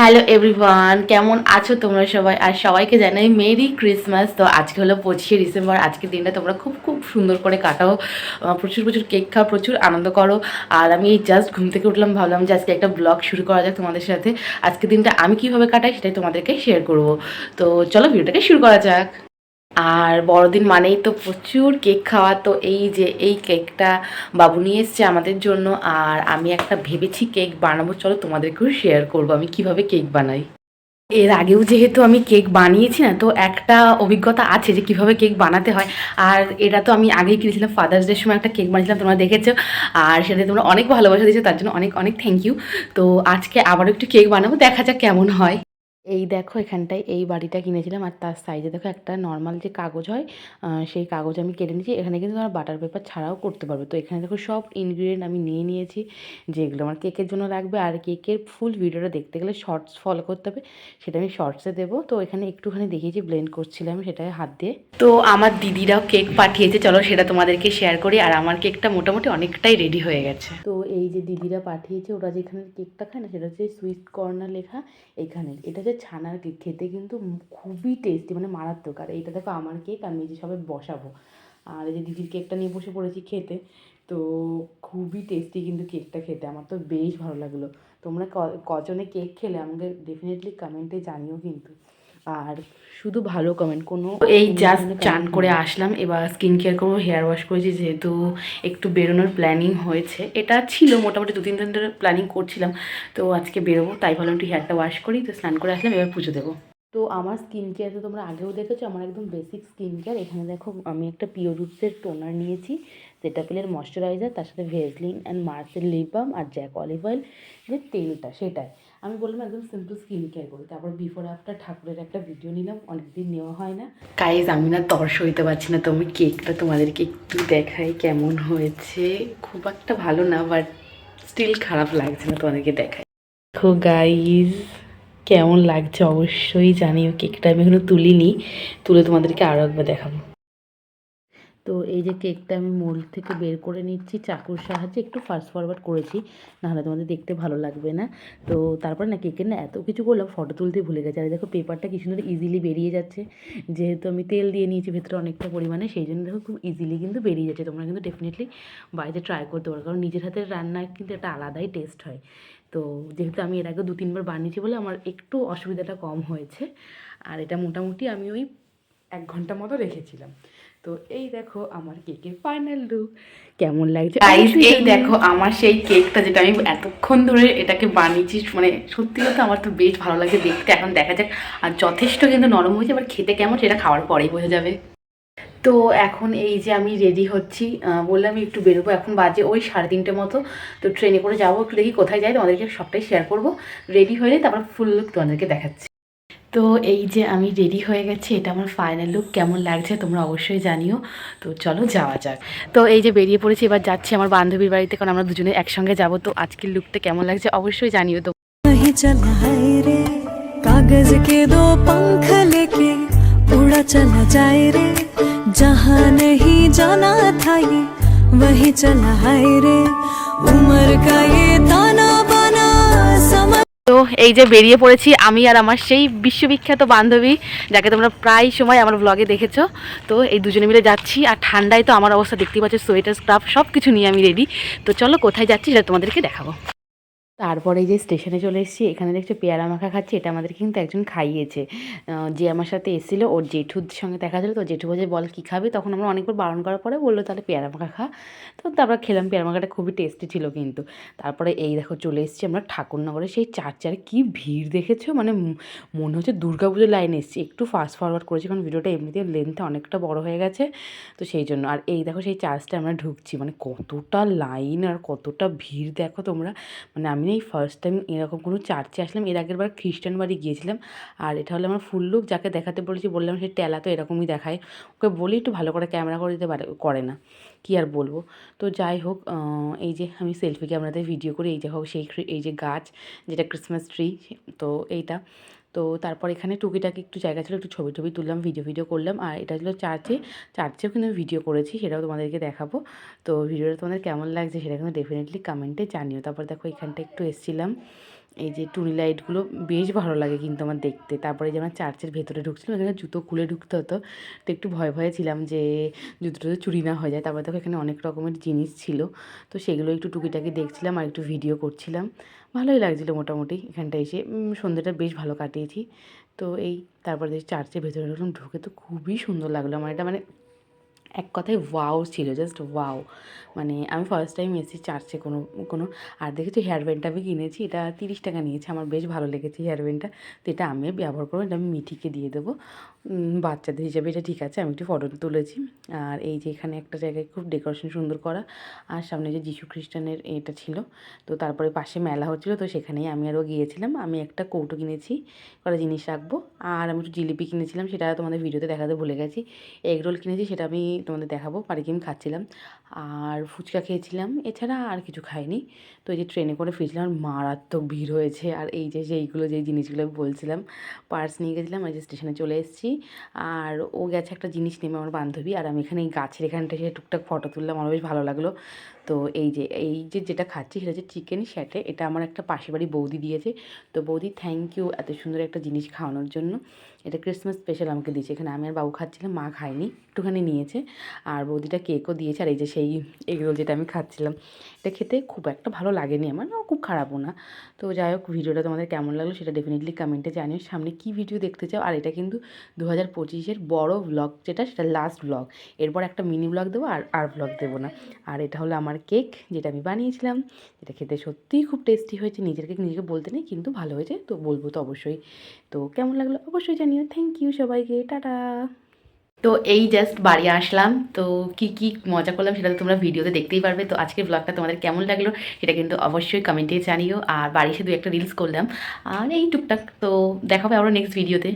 Hello everyone, কেমন আছো তোমরা সবাই? আর সবাইকে জানাই মেরি ক্রিসমাস। তো আজকে হলো পঁচিশে ডিসেম্বর, আজকের দিনটা তোমরা খুব খুব সুন্দর করে কাটাও। প্রচুর প্রচুর কেক খাও, প্রচুর আনন্দ করো। আর আমি এই জাস্ট ঘুম থেকে উঠলাম, ভাবলাম যে আজকে একটা ব্লগ শুরু করা যাক তোমাদের সাথে। আজকের দিনটা আমি কীভাবে কাটাই সেটাই তোমাদেরকে শেয়ার করব। তো চলো ভিডিওটাকে শুরু করা যাক। আর বড়দিন মানেই তো প্রচুর কেক খাওয়া। তো এই যে, এই কেকটা বাবু নিয়ে এসছে আমাদের জন্য আর আমি একটা ভেবেছি কেক বানাবো। চলো তোমাদেরকেও শেয়ার করব আমি কীভাবে কেক বানাই। এর আগেও যেহেতু আমি কেক বানিয়েছি না, তো একটা অভিজ্ঞতা আছে যে কীভাবে কেক বানাতে হয়। আর এটা তো আমি আগেই কিনেছিলাম ফাদার্স ডের সময় একটা কেক বানিয়েছিলাম, তোমরা দেখেছ। আর সেটা তোমরা অনেক ভালোবাসা দিয়েছ, তার জন্য অনেক অনেক থ্যাংক ইউ তো আজকে আবারও একটু কেক বানাবো, দেখা যাক কেমন হয়। এই দেখো এখানটায় এই বাড়িটা কিনেছিলাম আর তার সাইজে দেখো একটা নর্মাল যে কাগজ হয় সেই কাগজ আমি কেটে নিয়েছি। এখানে কিন্তু তোমরা বাটার পেপার ছাড়াও করতে পারবে। তো এখানে দেখো সব ইনগ্রিডিয়েন্ট আমি নিয়ে নিয়েছি, যেগুলো আমার কেকের জন্য লাগবে। আর কেকের ফুল ভিডিওটা দেখতে গেলে শর্টস ফলো করতে হবে, সেটা আমি শর্টসে দেবো। তো এখানে একটুখানি দেখিয়েছি ব্লেন্ড করছিলাম সেটা হাত দিয়ে। তো আমার দিদিরাও কেক পাঠিয়েছে, চলো সেটা তোমাদেরকে শেয়ার করি। আর আমার কেকটা মোটামুটি অনেকটাই রেডি হয়ে গেছে। তো এই যে দিদিরা পাঠিয়েছে, ওরা যেখানে কেকটা খায় না, সেটা হচ্ছে সুইট কর্নার লেখা এখানে। এটা ছানার কেক খেতে কিন্তু খুবই টেস্টি মানে মারাত্মক। আর এইটা দেখো আমার কেক আমি যে সবাই বসাবো। আর এই যে দিদির কেকটা নিয়ে বসে পড়েছি খেতে, তো খুবই টেস্টি কিন্তু কেকটা খেতে। আমার তো বেশ ভালো লাগল। তোমরা ক- কজনে কেক খেলে আমাকে ডেফিনেটলি কমেন্টে জানিও কিন্তু। আর শুধু ভালো কমেন্ট কোনো এই জাস্ট চান করে আসলাম এবার স্কিন কেয়ার করব হেয়ার ওয়াশ করেছি যেহেতু একটু বেরোনোর প্ল্যানিং হয়েছে। এটা ছিল মোটামুটি দু তিন দিন ধরে প্ল্যানিং করছিলাম তো আজকে বেরোবো তাই ভাবলাম একটু হেয়ারটা ওয়াশ করি তো স্নান করে আসলাম এবার পুজো দেবো। তো আমার স্কিন কেয়ার তো তোমরা আগেও দেখেছ আমার একদম বেসিক স্কিন কেয়ার এখানে দেখো আমি একটা পিওর রুটসের টোনার নিয়েছি সেটাপিলের ময়শ্চারাইজার তার সাথে Vaseline and Marcel lip balm R Jack olive oil যে তেলটা সেটাই। আমি বললাম একদম সিম্পল স্কিন কেয়ার করি। তারপর বিফোর আফটার ঠাকুরের একটা ভিডিও নিলাম অনেকদিন নেওয়া হয় না। গাইজ আমি না তর্স হইতে পারছি না তো আমি কেকটা তোমাদেরকে একটু দেখাই কেমন হয়েছে। খুব একটা ভালো না বাট স্টিল খারাপ লাগছে না তোমাদেরকে দেখাই। দেখো গাইজ কেমন লাগছে অবশ্যই জানিও কেকটা আমি এখনও তুলিনি। তুলে তোমাদেরকে আরও একবার দেখাবো। তো এই যে কেকটা আমি মোল্ড থেকে বের করে নিচ্ছি চাকুর সাহায্যে, একটু ফাস্ট ফরওয়ার্ড করেছি, নাহলে তোমাদের দেখতে ভালো লাগবে না। তো তারপরে না কেকের না এত কিছু করলাম ফটো তুলতে ভুলে গেছে। আর দেখো পেপারটা কি সুন্দর ইজিলি বেরিয়ে যাচ্ছে। যেহেতু আমি তেল দিয়ে নিয়েছি ভেতরে অনেকটা পরিমাণে, সেই জন্য দেখো খুব ইজিলি কিন্তু বেরিয়ে যাচ্ছে। তোমরা কিন্তু ডেফিনেটলি বাড়িতে ট্রাই করতে পারো, কারণ নিজের হাতের রান্নার কিন্তু একটা আলাদাই টেস্ট হয়। তো যেহেতু আমি এর আগে দু তিনবার বানিয়েছি বলে আমার একটু অসুবিধাটা কম হয়েছে। আর এটা মোটামুটি আমি ওই এক ঘণ্টা মতো রেখেছিলাম। তো এই দেখো আমার কেকের ফাইনাল লুক কেমন লাগছে? এই দেখো আমার সেই কেকটা যেটা আমি এতক্ষণ ধরে এটাকে বানিয়েছি মানে সত্যি কথা আমার তো বেশ ভালো লাগে দেখতে। এখন দেখা যাক আর যথেষ্ট কিন্তু নরম হয়েছে এবার খেতে কেমন সেটা খাওয়ার পরেই বোঝা যাবে। তো এখন এই যে আমি রেডি হচ্ছি বললাম একটু বেরোবো এখন বাজে ওই সাড়ে তিনটে মতো। তো ট্রেনে করে যাব একটু দেখি কোথায় যাই তোমাদেরকে সবটাই শেয়ার করব। রেডি হয়ে তারপর ফুল লুক তোমাদেরকে দেখাচ্ছি। তো এই যে আমি রেডি হয়ে গেছি এটা আমার ফাইনাল লুক কেমন লাগছে তোমরা অবশ্যই জানিও তো চলো যাওয়া যাক তো এই যে বেরিয়ে পড়েছি এবার যাচ্ছি আমার বান্ধবীর বাড়িতে কারণ আমরা দুজনে একসঙ্গে যাব তো আজকের লুকটা কেমন লাগছে অবশ্যই জানিও তো नहीं चला है रे कागज के दो पंख लेके उड़ा चला जाए रे जहाँ नहीं जाना था ये वही चला है रे उम्र का ये ताना बाना समझ তো এই যে বেরিয়ে পড়েছি আমি আর আমার সেই বিশ্ববিখ্যাত বান্ধবী, যাকে তোমরা প্রায় সময় আমার ব্লগে দেখেছ। তো এই দুজনে মিলে যাচ্ছি আর ঠান্ডায় তো আমার অবস্থা দেখতেই পাচ্ছ সোয়েটার স্ক্রাফ সব কিছু নিয়ে আমি রেডি তো চলো কোথায় যাচ্ছি সেটা তোমাদেরকে দেখাবো। তারপরে যে স্টেশনে চলে এসেছি, এখানে দেখছ পেয়ারা মাখা খাচ্ছি, এটা আমাদের কিন্তু একজন খাইয়েছে। যে আমার সাথে এসেছিল, ওর জেঠুর সঙ্গে দেখা ছিল তো জেঠু বলছে, বল কী খাবি? তখন আমরা অনেকবার বারণ করার পরে বলল, তাহলে পেয়ারা মাখা খা। তো তারপর খেলাম, পেয়ারা মাখাটা খুবই টেস্টি ছিল কিন্তু। তারপরে এই দেখো চলে এসেছি আমরা ঠাকুরনগরে, সেই চার্চারে কি ভিড় দেখেছ? মানে মনে হচ্ছে দুর্গাপুজোর লাইনে এসেছি। একটু ফাস্ট ফরওয়ার্ড করেছি, কারণ ভিডিওটা এমনিতে লেন্থে অনেকটা বড় হয়ে গেছে, তো সেই জন্য। আর এই দেখো সেই চার্চটা আমরা ঢুকছি মানে কতটা লাইন আর কতটা ভিড় দেখো তোমরা। মানে আমি এই ফার্স্ট টাইম এরকম কোনো চার্চে আসলাম। এর আগের বার খ্রিস্টান বাড়ি গিয়েছিলাম। আর এটা হলো আমার ফুল লুক যাকে দেখাতে বলেছি, বললাম সে টেলা তো এরকমই দেখায়। ওকে বলি একটু ভালো করে ক্যামেরা করে দিতে পারে, করে না। কি আর বলব? তো যাই হোক এই যে আমি সেলফি ক্যামেরাতে ভিডিও করি, এই যে হোক, সেই এই যে গাছ, যেটা ক্রিসমাস ট্রি তো এইটা। তো তারপর এখানে টুকিটাকি একটু জায়গা ছিল, একটু ছবি টবি তুললাম ভিডিও ভিডিও করলাম। আর এটা ছিল চার্চে চার্চেও কিন্তু ভিডিও করেছি, সেটাও তোমাদেরকে দেখাবো। তো ভিডিওটা তোমাদের কেমন লাগছে সেটা কিন্তু ডেফিনেটলি কমেন্টে জানিও। তারপর দেখো এখানটা একটু এসেছিলাম। এই যে টুনি লাইটগুলো বেশ ভালো লাগে কিন্তু আমার দেখতে। তারপরে যে আমার চার্চের ভেতরে ঢুকছিলাম, এখানে জুতো খুলে ঢুকতে হতো। তো একটু ভয় ভয়ে ছিলাম যে জুতো টুতো চুরি না হয়ে যায়। তারপরে দেখো এখানে অনেক রকমের জিনিস ছিল। তো সেগুলো একটু টুকিটাকি দেখছিলাম আর একটু ভিডিও করছিলাম। ভালোই লাগছিল মোটামুটি এখানটা এসে। সন্ধ্যেটা বেশ ভালো কাটিয়েছি। তো এই তারপরে চার্চের ভেতরে ঢুকলাম, ঢুকে তো খুবই সুন্দর লাগল আমার। এটা মানে এক কথায় ওয়াও ছিল জাস্ট ওয়াও মানে আমি ফার্স্ট টাইম এসেছি চার্চে কোনো কোনো, আর দেখেছি হেয়ার ব্যান্ডটা আমি কিনেছি, এটা তিরিশ টাকা নিয়েছে, আমার বেশ ভালো লেগেছে হেয়ার ব্যান্ডটা তো এটা আমি ব্যবহার করব, এটা আমি মিঠিকে দিয়ে দেবো। বাচ্চাদের হিসাবে এটা ঠিক আছে, আমি একটু ফটো তুলেছি। আর এই যে এখানে একটা জায়গায় খুব ডেকোরেশন সুন্দর করা, আর সামনে যে যিশু খ্রিস্টানের এটা ছিল, তো তারপরে পাশে মেলা হচ্ছিল, তো সেখানেই আমি আরও গিয়েছিলাম। আমি একটা কৌটো কিনেছি, কটা জিনিস রাখব, আর আমি একটু জিলিপি কিনেছিলাম, সেটা তোমাদের ভিডিওতে দেখাতে ভুলে গেছি। এগ রোল কিনেছি, সেটা আমি তোমাদের দেখাবো পারিকে আমি খাচ্ছিলাম। আর ফুচকা খেয়েছিলাম। এছাড়া আর কিছু খাইনি। তো এই যে ট্রেনে করে ফিরছিলাম, আর মারাত্মক ভিড় হয়েছে। আর এই যে সেইগুলো যেই জিনিসগুলো বলছিলাম, পার্স নিয়ে গেছিলাম, এই যে স্টেশনে চলে এসেছি। আর ও গেছে একটা জিনিস নেমে আমার বান্ধবী। আর আমি এখানে এই গাছের এখানটা এসে টুকটাক ফটো তুললাম, আমার বেশ ভালো লাগল। তো এই যে এই যে যেটা খাচ্ছি, সেটা হচ্ছে চিকেন স্যাটে এটা আমার একটা পাশের বাড়ি বৌদি দিয়েছে। তো বৌদি থ্যাংক ইউ এত সুন্দর একটা জিনিস খাওয়ানোর জন্য। এটা ক্রিসমাস স্পেশাল আমাকে দিয়েছে। এখানে আমি আর বাবু খাচ্ছিলাম, মা খায়নি, একটুখানি নিয়েছে। আর বৌদিটা কেকও দিয়েছে। আর এই যে সেই এগরোল যেটা আমি খাচ্ছিলাম, এটা খেতে খুব একটা ভালো লাগেনি আমার, না, খুব খারাপও না। তো যাই হোক, ভিডিওটা তোমাদের কেমন লাগল সেটা ডেফিনেটলি কমেন্টে জানিও। সামনে কী ভিডিও দেখতে চাও, আর এটা কিন্তু দু হাজার পঁচিশের বড়ো ব্লগ যেটা সেটা লাস্ট ব্লগ এরপর একটা মিনি ব্লগ দেবো আর আর ব্লগ দেবো না। আর এটা হলো আমার কেক যেটা আমি বানিয়েছিলাম। যেটা খেতে সত্যিই খুব টেস্টি হয়েছে, নিজের কেক নিজেকে বলতে নেই, কিন্তু ভালো হয়েছে, তো বলব তো অবশ্যই। তো কেমন লাগল অবশ্যই জানিও। থ্যাংক ইউ সবাইকে, টাটা! তো এই জাস্ট বাড়ি আসলাম। তো কি কি মজা করলাম সেটা তো তোমরা ভিডিওতে দেখতেই পারবে। তো আজকের ব্লগটা তোমাদের কেমন লাগল সেটা কিন্তু অবশ্যই কমেন্টে জানিও। আর বাড়ি এসে দু একটা রিলস করলাম। আর এই টুকটাক। তো দেখাবে আবার নেক্সট ভিডিওতে